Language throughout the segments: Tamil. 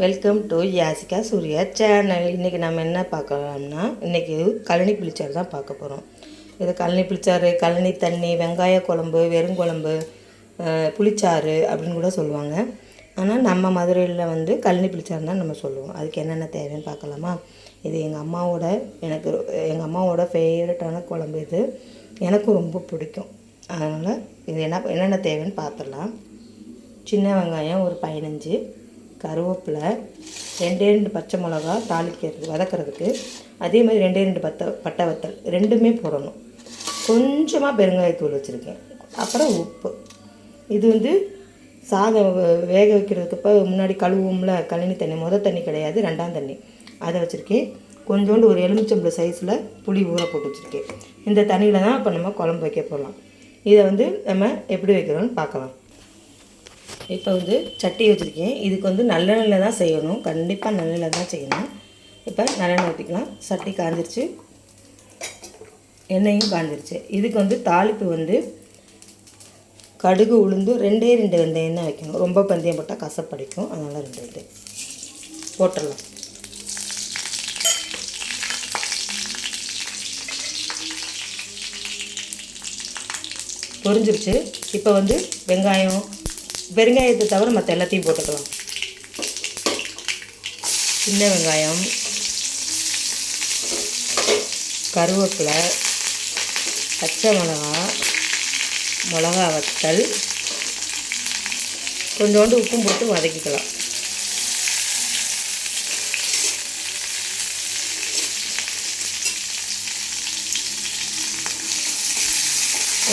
Welcome to Yasika Surya channel இன்றைக்கி நம்ம என்ன பார்க்கலாம்னா இன்றைக்கி கழனி புளிச்சாறு தான் பார்க்க போகிறோம் இது கழனி புளிச்சாறு கழனி தண்ணி வெங்காய குழம்பு வெறுங்குழம்பு குழம்பு புளிச்சாறு அப்படின்னு கூட சொல்லுவாங்க. ஆனால் நம்ம மதுரையில் வந்து கழனி புளிச்சாறு தான் நம்ம சொல்லுவோம். அதுக்கு என்னென்ன தேவைன்னு பார்க்கலாமா? இது எங்கள் அம்மாவோட எனக்கு எங்கள் அம்மாவோட ஃபேவரட்டான குழம்பு இது. எனக்கும் ரொம்ப பிடிக்கும். அதனால் இது என்ன என்னென்ன தேவைன்னு பார்த்துடலாம். சின்ன வெங்காயம் ஒரு பதினஞ்சு. கருவேப்பிலை ரெண்டே ரெண்டு பச்சை மிளகா தாளிக்கிறது வதக்கிறதுக்கு. அதே மாதிரி ரெண்டே ரெண்டு பத்த பட்டை வத்தல் ரெண்டுமே போடணும். கொஞ்சமாக பெருங்காயத்தூள் வச்சுருக்கேன். அப்புறம் உப்பு. இது வந்து சாதம் வே- வேக வைக்கிறதுக்கு இப்போ முன்னாடி கழுவும்ல கழனி தண்ணி. முத தண்ணி கிடையாது ரெண்டாம் தண்ணி. அதை வச்சுருக்கேன். கொஞ்சோண்டு ஒரு எலுமிச்சம்பளை சைஸில் புளி ஊற போட்டு வச்சுருக்கேன். இந்த தண்ணியில் தான் இப்போ நம்ம குழம்பு வைக்க போகலாம் இதை வந்து நம்ம எப்படி வைக்கிறோம்னு பார்க்கலாம். இப்போ வந்து சட்டி வச்சுருக்கேன். இதுக்கு வந்து நல்லெண்ணெயில் தான் செய்யணும். கண்டிப்பாக நல்லெண்ணெய் தான் செய்யணும். இப்போ நல்லெண்ணெய் ஊற்றிக்கலாம் சட்டி காஞ்சிருச்சு. எண்ணெயும் காஞ்சிருச்சு. இதுக்கு வந்து தாளிப்பு வந்து கடுகு உளுந்து ரெண்டே ரெண்டு வெந்தயம் தான் வைக்கணும். ரொம்ப பந்தயம் போட்டால் கசப்படிக்கும். அதனால் ரெண்டு வெந்தயம் போட்டுடலாம். பொரிஞ்சிருச்சு. இப்போ வந்து வெங்காயம் வெங்காயத்தை தவிர மற்ற எல்லாத்தையும் போட்டுக்கலாம். சின்ன வெங்காயம் கருவேப்பிலை பச்சை மிளகா மிளகா வத்தல் கொஞ்சோண்டு உப்பும் போட்டு வதக்கிக்கலாம்.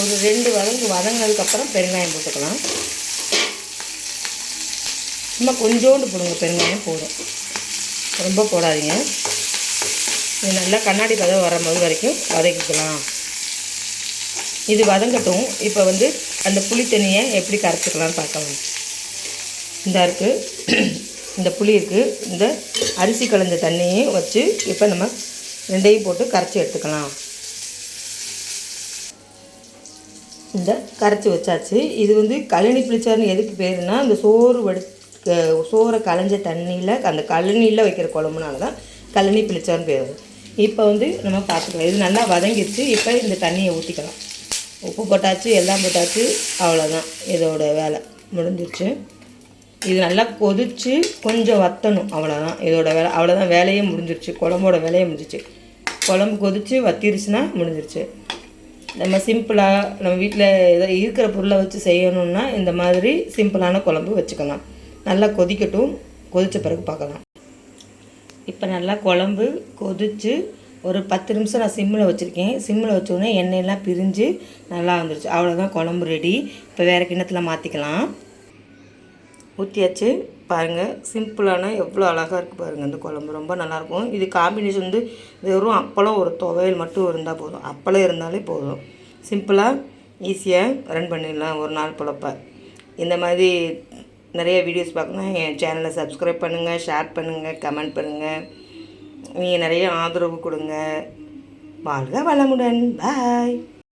ஒரு ரெண்டு வதங்கு வதங்கினதுக்கப்புறம் பெருங்காயம் போட்டுக்கலாம். சும்மா கொஞ்சோண்டு போடுங்க பெருங்காயம் போதும். ரொம்ப போடாதீங்க. இது நல்லா கண்ணாடி பதம் வரும்போது வரைக்கும் வதக்கிக்கலாம். இது வதங்கட்டும். இப்போ வந்து அந்த புளி தண்ணியை எப்படி கரைச்சிக்கலாம்னு பார்க்கலாம். இந்த இருக்குது இந்த புளி இருக்குது இந்த அரிசி கலந்த தண்ணியும் வச்சு இப்போ நம்ம ரெண்டையும் போட்டு கரைச்சி எடுத்துக்கலாம். இந்த கரைச்சி வச்சாச்சு. இது வந்து கழனி புளிச்சாருன்னு எதுக்கு பேருனா இந்த சோறு வடி சோறை களைஞ்ச தண்ணியில் அந்த கழனியில் வைக்கிற குழம்புனால தான் கழனி பிளிச்சான்னு போயிடும் இப்போ வந்து நம்ம பார்த்துக்கலாம் இது நல்லா வதங்கிடுச்சு இப்போ இந்த தண்ணியை ஊற்றிக்கலாம் உப்பு போட்டாச்சு எல்லாம் போட்டாச்சு அவ்வளோதான் இதோட வேலை முடிஞ்சிருச்சு. இது நல்லா கொதிச்சு கொஞ்சம் வத்தணும். அவ்வளோதான் இதோட வேலை அவ்வளோதான் வேலையே முடிஞ்சிருச்சு. குழம்போட வேலையே முடிஞ்சிச்சு. குழம்பு கொதிச்சு வத்திருச்சுன்னா முடிஞ்சிருச்சு. நம்ம சிம்பிளாக நம்ம வீட்டில் ஏதோ இருக்கிற பொருளை வச்சு செய்யணும்னா இந்த மாதிரி சிம்பிளான குழம்பு வச்சுக்கலாம். நல்லா கொதிக்கட்டும். கொதித்த பிறகு பார்க்கலாம். இப்போ நல்லா குழம்பு கொதித்து ஒரு பத்து நிமிஷம் நான் சிம்மில் வச்சுருக்கேன். சிம்மில் வச்சோடனே எண்ணெயெல்லாம் பிரிஞ்சு நல்லா வந்துருச்சு. அவ்வளோதான் குழம்பு ரெடி இப்போ வேறு கிண்ணத்தில் மாற்றிக்கலாம் ஊற்றியாச்சு பாருங்கள் சிம்பிளான எவ்வளோ அழகாக இருக்குது பாருங்கள் இந்த குழம்பு. ரொம்ப நல்லாயிருக்கும். இது காம்பினேஷன் வந்து வெறும் அப்பளம் ஒரு துவையல் மட்டும் இருந்தால் போதும். அப்பளம் இருந்தாலே போதும். சிம்பிளாக ஈஸியாக ரன் பண்ணிடலாம் ஒரு நாள் பொழப்ப. இந்த மாதிரி நிறைய வீடியோஸ் பார்க்கணும் என் சேனலை சப்ஸ்கிரைப் பண்ணுங்கள் ஷேர் பண்ணுங்கள் கமெண்ட் பண்ணுங்கள் நீங்கள் நிறைய ஆதரவு கொடுங்க. வாழ்க வளமுடன். பாய்